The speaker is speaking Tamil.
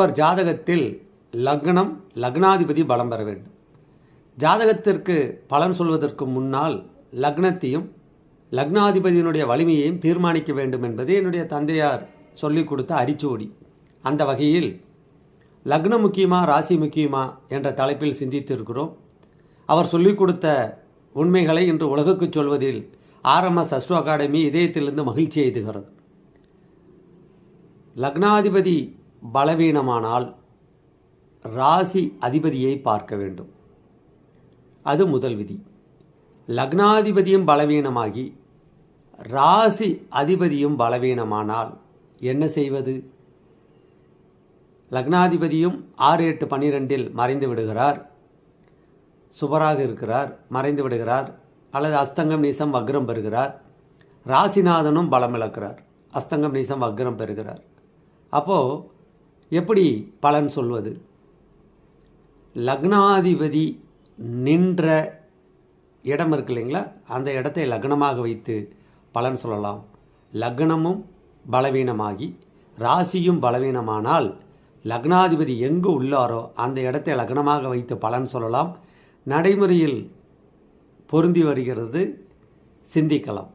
அவர் ஜாதகத்தில் லக்னம் லக்னாதிபதி பலம் பெற வேண்டும். ஜாதகத்திற்கு பலன் சொல்வதற்கு முன்னால் லக்னத்தையும் லக்னாதிபதியினுடைய வலிமையையும் தீர்மானிக்க வேண்டும் என்பது என்னுடைய தந்தையார் சொல்லிக் கொடுத்த அரிச்சோடி. அந்த வகையில் லக்னம் முக்கியமா ராசி முக்கியமா என்ற தலைப்பில் சிந்தித்திருக்கிறோம். அவர் சொல்லிக் கொடுத்த உண்மைகளை இன்று உலகுக்கு சொல்வதில் ஆர்எம்எஸ் அஸ்ட்ரோ அகாடமி இதயத்திலிருந்து மகிழ்ச்சி எய்துகிறது லக்னாதிபதி பலவீனமானால் ராசி அதிபதியை பார்க்க வேண்டும். அது முதல் விதி. லக்னாதிபதியும் பலவீனமாகி ராசி அதிபதியும் பலவீனமானால் என்ன செய்வது? லக்னாதிபதியும் ஆறு எட்டு பன்னிரெண்டில் மறைந்து விடுகிறார். சுபராக இருக்கிறார் மறைந்து விடுகிறார். அல்லது அஸ்தங்கம் நீசம் வக்ரம் பெறுகிறார். ராசிநாதனும் பலம் இழக்கிறார். அஸ்தங்கம் நீசம் வக்ரம் பெறுகிறார். அப்போது எப்படி பலன் சொல்வது? லக்னாதிபதி நின்ற இடம் இருக்கு இல்லைங்களா? அந்த இடத்தை லக்னமாக வைத்து பலன் சொல்லலாம். லக்னமும் பலவீனமாகி ராசியும் பலவீனமானால் லக்னாதிபதி எங்கு உள்ளாரோ அந்த இடத்தை லக்னமாக வைத்து பலன் சொல்லலாம். நடைமுறையில் பொருந்தி வருகிறது. சிந்திக்கலாம்.